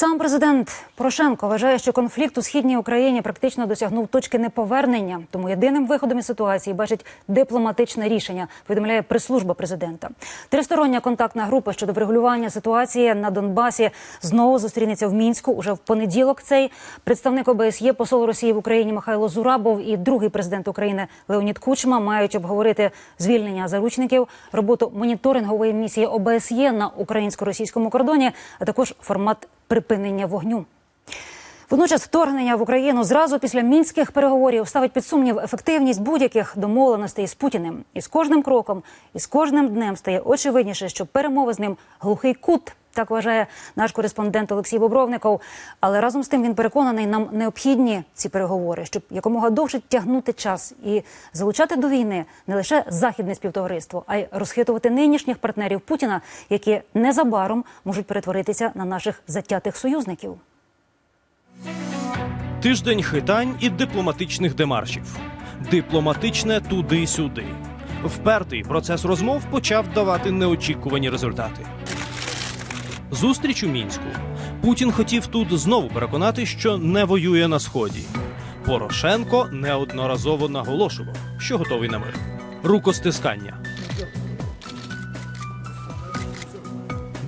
Сам президент Порошенко вважає, що конфлікт у східній Україні практично досягнув точки неповернення. Тому єдиним виходом із ситуації бачить дипломатичне рішення. Повідомляє прес-служба президента. Тристороння контактна група щодо врегулювання ситуації на Донбасі знову зустрінеться в мінську. Уже в понеділок. Цей представник ОБСЄ, посол Росії в Україні Михайло Зурабов і другий президент України Леонід Кучма мають обговорити звільнення заручників, роботу моніторингової місії ОБСЄ на українсько-російському кордоні, а також формат припинення вогню. Водночас вторгнення в Україну зразу після мінських переговорів ставить під сумнів ефективність будь-яких домовленостей з Путіним. І з кожним кроком, і з кожним днем стає очевидніше, що перемови з ним глухий кут. Так вважає наш кореспондент Олексій Бобровников. Але разом з тим він переконаний, нам необхідні ці переговори, щоб якомога довше тягнути час і залучати до війни не лише західне співтовариство, а й розхитувати нинішніх партнерів Путіна, які незабаром можуть перетворитися на наших затятих союзників. Тиждень хитань і дипломатичних демаршів. Дипломатичне туди-сюди. Впертий процес розмов почав давати неочікувані результати. Зустріч у мінську. Путін хотів тут знову переконати, що не воює на сході. Порошенко неодноразово наголошував, що готовий на мир. Рукостискання.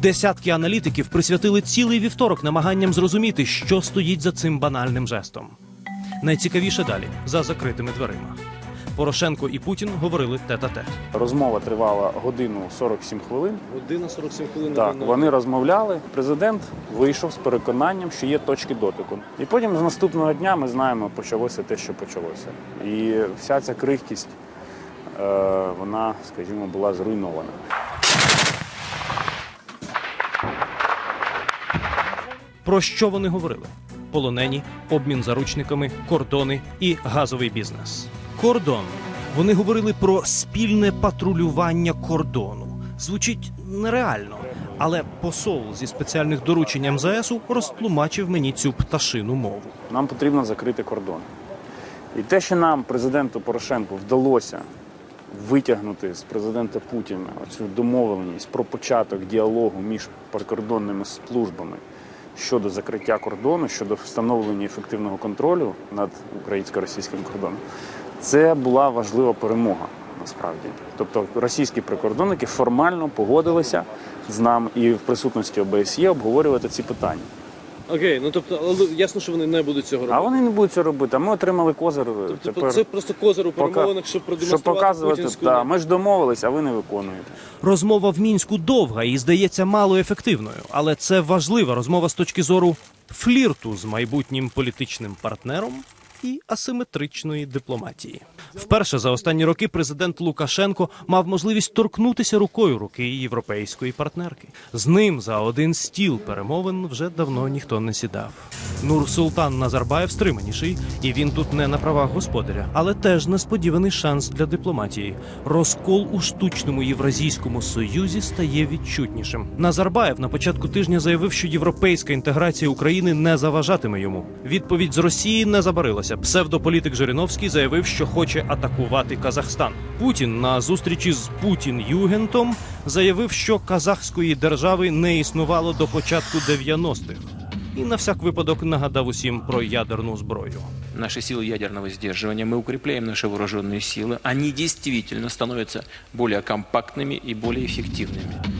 Десятки аналітиків присвятили цілий вівторок намаганням зрозуміти, що стоїть за цим банальним жестом. Найцікавіше далі за закритими дверима. Порошенко і Путін говорили тет-а-тет. Розмова тривала годину 47 хвилин. Година 47 хвилин. Так, вони розмовляли. Президент вийшов з переконанням, що є точки дотику. І потім з наступного дня ми знаємо, почалося те, що почалося. І вся ця крихкість, е, вона, скажімо, була зруйнована. Про що вони говорили? Полонені, обмін заручниками, кордони і газовий бізнес. Кордон. Вони говорили про спільне патрулювання кордону. Звучить нереально. Але посол зі спеціальних доручень МЗСу розтлумачив мені цю пташину мову. Нам потрібно закрити кордон. І те, що нам, президенту Порошенку, вдалося витягнути з президента Путіна цю домовленість про початок діалогу між прикордонними службами щодо закриття кордону, щодо встановлення ефективного контролю над українсько-російським кордоном, це була важлива перемога. Насправді, тобто російські прикордонники формально погодилися з нами і в присутності ОБСЄ обговорювати ці питання. Окей, ну тобто, але ясно, що вони не будуть цього робити. А вони не будуть це робити. А ми отримали козир. Тобто тепер, це просто козир у перемовинах, щоб щоб продемонструвати показувати, путінську. да, ми ж домовились, а ви не виконуєте. Розмова в мінську довга і здається мало ефективною, але це важлива розмова з точки зору флірту з майбутнім політичним партнером і асиметричної дипломатії. Вперше за останні роки президент Лукашенко мав можливість торкнутися рукою руки європейської партнерки. З ним за один стіл перемовин вже давно ніхто не сідав. Нур-Султан Назарбаєв стриманіший, і він тут не на правах господаря, але теж несподіваний шанс для дипломатії. Розкол у штучному євразійському союзі стає відчутнішим. Назарбаєв на початку тижня заявив, що європейська інтеграція України не заважатиме йому. Відповідь з Росії не забарилася. Псевдополітик Жириновський заявив, що хоче атакувати Казахстан. Путін на зустрічі з Путін Югентом заявив, що казахської держави не існувало до початку 90-х. І на всяк випадок нагадав усім про ядерну зброю. наши силы ядерного сдерживания, мы укрепляем наши вооруженные силы, они действительно становятся более компактными и более эффективными.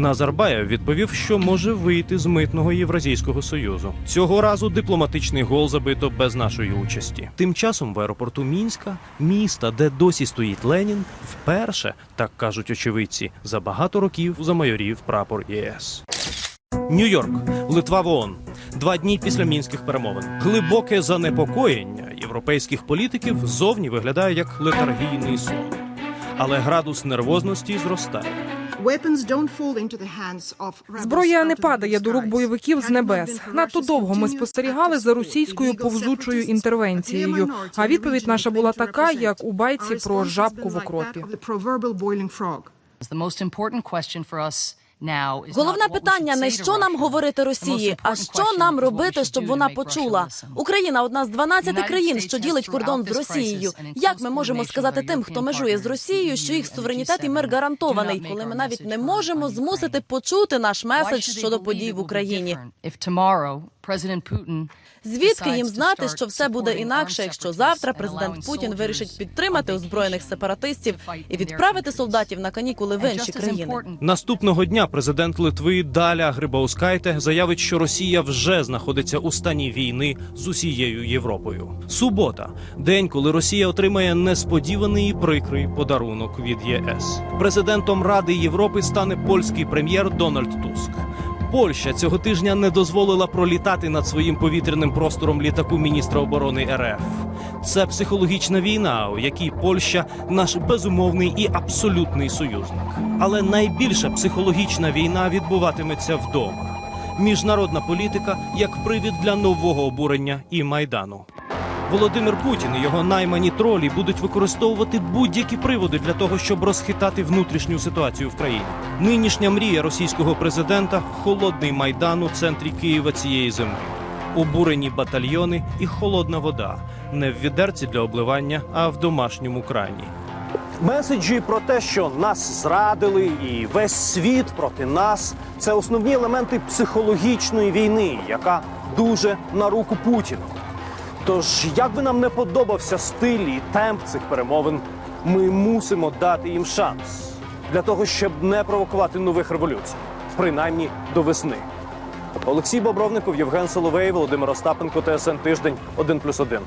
Назарбаєв відповів, що може вийти з митного євразійського союзу. Цього разу дипломатичний гол забито без нашої участі. Тим часом в аеропорту Мінська, міста, де досі стоїть Ленін, вперше, так кажуть очевидці, за багато років замайорів прапор ЄС. Нью-Йорк, Литва в ООН. Два дні після мінських перемовин. Глибоке занепокоєння європейських політиків зовні виглядає як летаргійний сон. Але градус нервозності зростає. Зброя не падає до рук бойовиків з небес. Надто довго ми спостерігали за російською повзучою інтервенцією. А відповідь наша була така, як у байці про жабку в окропі. Головне питання не що нам говорити Росії, а що нам робити, щоб вона почула. Україна одна з 12 країн, що ділить кордон з Росією. Як ми можемо сказати тим, хто межує з Росією, що їх суверенітет і мир гарантований, коли ми навіть не можемо змусити почути наш меседж щодо подій в Україні? Звідки їм знати, що все буде інакше, якщо завтра президент Путін вирішить підтримати озброєних сепаратистів і відправити солдатів на канікули в інші країни? Наступного дня президент Литви Даля Грибаускайте заявить, що Росія вже знаходиться у стані війни з усією Європою. Субота день, коли Росія отримає несподіваний прикрий подарунок від ЄС. Президентом Ради Європи стане польський прем'єр Дональд Туск. Польща цього тижня не дозволила пролітати над своїм повітряним простором літаку міністра оборони РФ. Це психологічна війна, у якій Польща наш безумовний і абсолютний союзник. Але найбільша психологічна війна відбуватиметься вдома. Міжнародна політика як привід для нового обурення і майдану. Володимир Путін і його наймані тролі будуть використовувати будь-які приводи для того, щоб розхитати внутрішню ситуацію в країні. Нинішня мрія російського президента холодний майдан у центрі Києва цієї зими. Обурені батальйони і холодна вода не в відерці для обливання, а в домашньому крані. Меседжі про те, що нас зрадили, і весь світ проти нас це основні елементи психологічної війни, яка дуже на руку Путіну. Тож, як би нам не подобався стиль і темп цих перемовин, ми мусимо дати їм шанс для того, щоб не провокувати нових революцій, принаймні до весни. Олексій Бобровников, Євген Соловей, Володимир Остапенко, ТСН Тиждень, 1+,1.